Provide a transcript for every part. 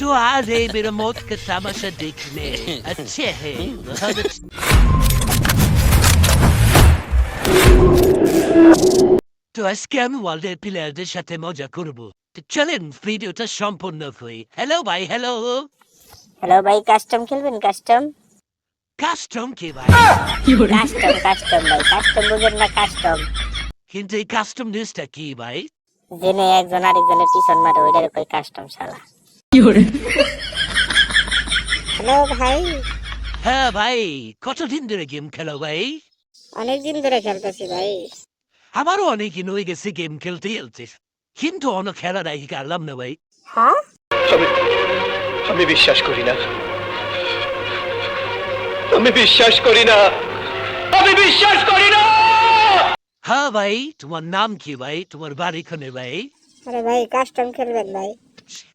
Dua ne bir umut kıtamaşa dikme. Açehe. তো আজকে আমি ওয়ার্ল্ডের প্লেয়ারদের সাথে মজা করব চলেন ভিডিওটা সম্পূর্ণ করি হ্যালো ভাই হ্যালো হ্যালো ভাই কাস্টম খেলবেন কাস্টম কাস্টম ভাই কাস্টম কাস্টম ভাই কাস্টম বুঝেন না কাস্টম কিন্তু এই কাস্টম জিনিসটা কি ভাই জেনে একজন আরেকজনের পিছন মারে ওইটার কই কাস্টম শালা হ্যালো ভাই। হ্যাঁ ভাই কতদিন ধরে গেম খেলো ভাই? অনেকদিন ধরে খেলতেছি ভাই। আমারও অনেকদিন হয়ে গেছে গেম খেলতে খেলতে। কিন্তু অনেক খেলা নাই কারলাম না ভাই। হ্যাঁ? আমি আমি বিশ্বাস করি না। আমি বিশ্বাস করি না। আমি বিশ্বাস করি না। হ্যাঁ ভাই তোমার নাম কি ভাই? তোমার বাড়ি খানে ভাই? আরে ভাই কাস্টম খেলবেন ভাই।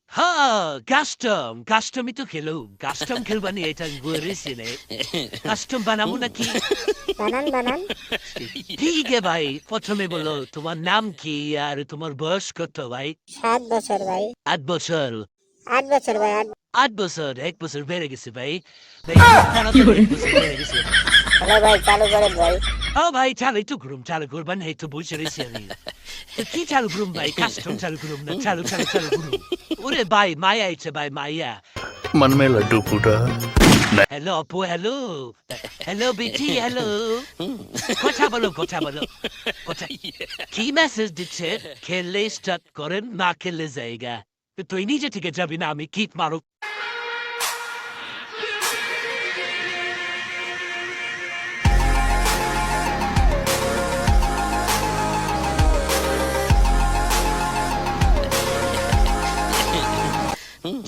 হ্যাঁ কাস্টম কাস্টমই তো খেলো কাস্টম খেলবানি এটা বলেছি রে কাস্টম বানাবো নাকি? বানান বানান। ঠিক আছে ভাই প্রথমে বলো তোমার নাম কি আর তোমার বয়স কত ভাই? সাত বছর ভাই। আট বছর। আট বছর ভাই আট বছর এক বছর বেড়ে গেছে ভাই। বেড়ে গেছে? হ্যালো ভাই চালু ভাই ও ভাই চালু ঘুরুম চালু এই তো বুঝে আমি। কি চালু ঘুরুম ভাই? কাস্টম চালু ঘুরুম না চালু চালু চালু ঘুরুম? ওরে ভাই মায়া আইছে ভাই মায়া। ফুটা হ্যালো অপু হ্যালো হ্যালো বিটি হ্যালো কথা বলো কথা বলো। কথা। কি মেসেজ দিচ্ছে? খেললে স্টার্ট করেন না খেললে জায়গা। তুই নিজে থেকে যাবি না আমি কিট মারুক।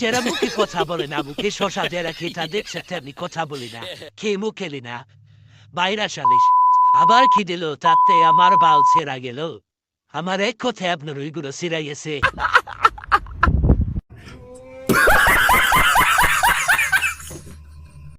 যারা মুখে কথা বলে না, মুখে শশা যারা খেতা দেখছে তেমনি কথা বলি না। খেয়ে মুখ খেলি না? বাইরা সালিস আবার কি তাতে আমার বাল ছেঁড়া গেল। আমার এক কথায় আপনার ওইগুলো ছিঁড়াইয়েছে।